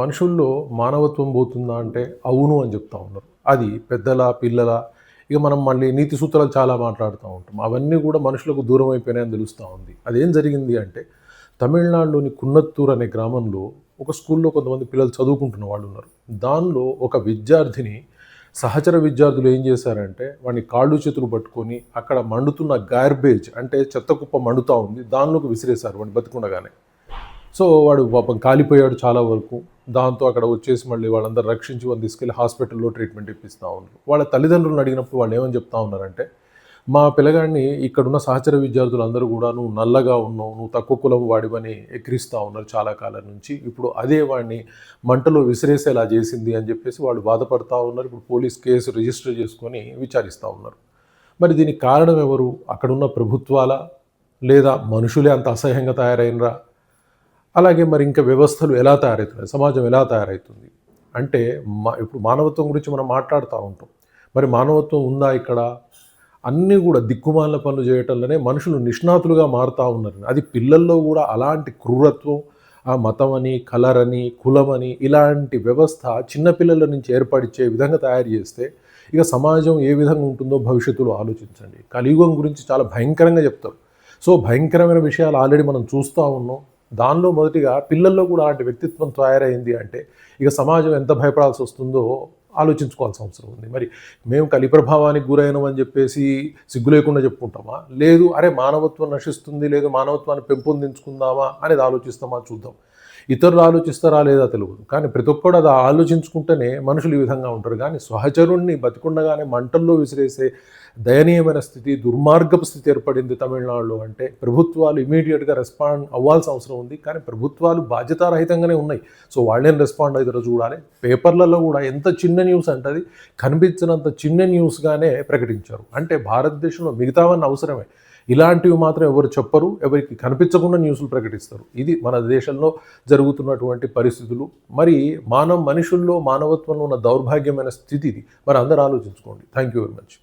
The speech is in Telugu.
మనుషుల్లో మానవత్వం పోతుందా అంటే అవును అని చెప్తా ఉన్నారు. అది పెద్దల పిల్లల ఇక మనం మళ్ళీ నీతి సూత్రాలు చాలా మాట్లాడుతూ ఉంటాం. అవన్నీ కూడా మనుషులకు దూరం అయిపోయినాయని తెలుస్తూ ఉంది. అదేం జరిగింది అంటే తమిళనాడులోని కున్నత్తూర్ అనే గ్రామంలో ఒక స్కూల్లో కొంతమంది పిల్లలు చదువుకుంటున్న వాళ్ళు ఉన్నారు. దానిలో ఒక విద్యార్థిని సహచర విద్యార్థులు ఏం చేశారంటే వాడిని కాళ్ళు చేతులు పట్టుకొని అక్కడ మండుతున్న గార్బేజ్ అంటే చెత్త కుప్ప మండుతూ ఉంది. దానిలోకి విసిరేశారు వాడిని బతికుండగానే. సో వాడు పాపం కాలిపోయాడు చాలా వరకు. దాంతో అక్కడ వచ్చేసి మళ్ళీ వాళ్ళందరూ రక్షించి వాళ్ళు తీసుకెళ్ళి హాస్పిటల్లో ట్రీట్మెంట్ ఇప్పిస్తూ ఉన్నారు. వాళ్ళ తల్లిదండ్రులను అడిగినప్పుడు వాళ్ళు ఏమని చెప్తా ఉన్నారంటే మా పిల్లగాడిని ఇక్కడున్న సహచర విద్యార్థులు అందరూ కూడా నువ్వు నల్లగా ఉన్నావు నువ్వు తక్కువ కులం వాడివని ఎక్కిరిస్తూ ఉన్నారు చాలా కాలం నుంచి. ఇప్పుడు అదే వాడిని మంటలో విసిరేసేలా చేసింది అని చెప్పేసి వాళ్ళు బాధపడతా ఉన్నారు. ఇప్పుడు పోలీస్ కేసు రిజిస్టర్ చేసుకొని విచారిస్తూ ఉన్నారు. మరి దీనికి కారణం ఎవరు? అక్కడున్న ప్రభుత్వాల? లేదా మనుషులే అంత అసహ్యంగా తయారైనరా? అలాగే మరి ఇంకా వ్యవస్థలు ఎలా తయారవుతున్నాయి? సమాజం ఎలా తయారవుతుంది? అంటే మా ఇప్పుడు మానవత్వం గురించి మనం మాట్లాడుతూ ఉంటాం. మరి మానవత్వం ఉందా ఇక్కడ? అన్నీ కూడా దిక్కుమాల పనులు చేయటంలోనే మనుషులు నిష్ణాతులుగా మారుతూ ఉన్నారు. అది పిల్లల్లో కూడా అలాంటి క్రూరత్వం ఆ మతం అని కలర్ అని కులం అని ఇలాంటి వ్యవస్థ చిన్నపిల్లల నుంచి ఏర్పడిచ్చే విధంగా తయారు చేస్తే ఇక సమాజం ఏ విధంగా ఉంటుందో భవిష్యత్తులో ఆలోచించండి. కలియుగం గురించి చాలా భయంకరంగా చెప్తారు. సో భయంకరమైన విషయాలు ఆల్రెడీ మనం చూస్తూ ఉన్నాం. దానిలో మొదటిగా పిల్లల్లో కూడా అలాంటి వ్యక్తిత్వం తయారైంది అంటే ఇక సమాజం ఎంత భయపడాల్సి వస్తుందో ఆలోచించుకోవాల్సిన అవసరం ఉంది. మరి మేము కలి ప్రభావానికి గురైనమని చెప్పేసి సిగ్గు లేకుండా చెప్పుకుంటామా? లేదు అరే మానవత్వం నశిస్తుంది లేదు మానవత్వాన్ని పెంపొందించుకుందామా అనేది ఆలోచిస్తామా చూద్దాం. ఇతరులు ఆలోచిస్తారా లేదా తెలియదు కానీ ప్రతి ఒక్కడు అది ఆలోచించుకుంటేనే మనుషులు ఈ విధంగా ఉంటారు. కానీ సహచరుణ్ణి బతికుండగానే మంటల్లో విసిరేసే దయనీయమైన స్థితి దుర్మార్గపు స్థితి ఏర్పడింది తమిళనాడులో అంటే ప్రభుత్వాలు ఇమీడియట్గా రెస్పాండ్ అవ్వాల్సిన అవసరం ఉంది. కానీ ప్రభుత్వాలు బాధ్యతారహితంగానే ఉన్నాయి. సో వాళ్ళేం రెస్పాండ్ అవుతారో చూడాలి. పేపర్లలో కూడా ఎంత చిన్న న్యూస్ అంటే కనిపించినంత చిన్న న్యూస్గానే ప్రకటించారు. అంటే భారతదేశంలో మిగతావన్నీ అవసరమే. ఇలాంటివి మాత్రం ఎవరు చెప్పరు ఎవరికి కనిపించకుండా న్యూస్లు ప్రకటిస్తారు. ఇది మన దేశంలో జరుగుతున్నటువంటి పరిస్థితులు. మరి మానవ మనుషుల్లో మానవత్వంలో ఉన్న దౌర్భాగ్యమైన స్థితి ఇది. మరి అందరూ ఆలోచించుకోండి. Thank you very much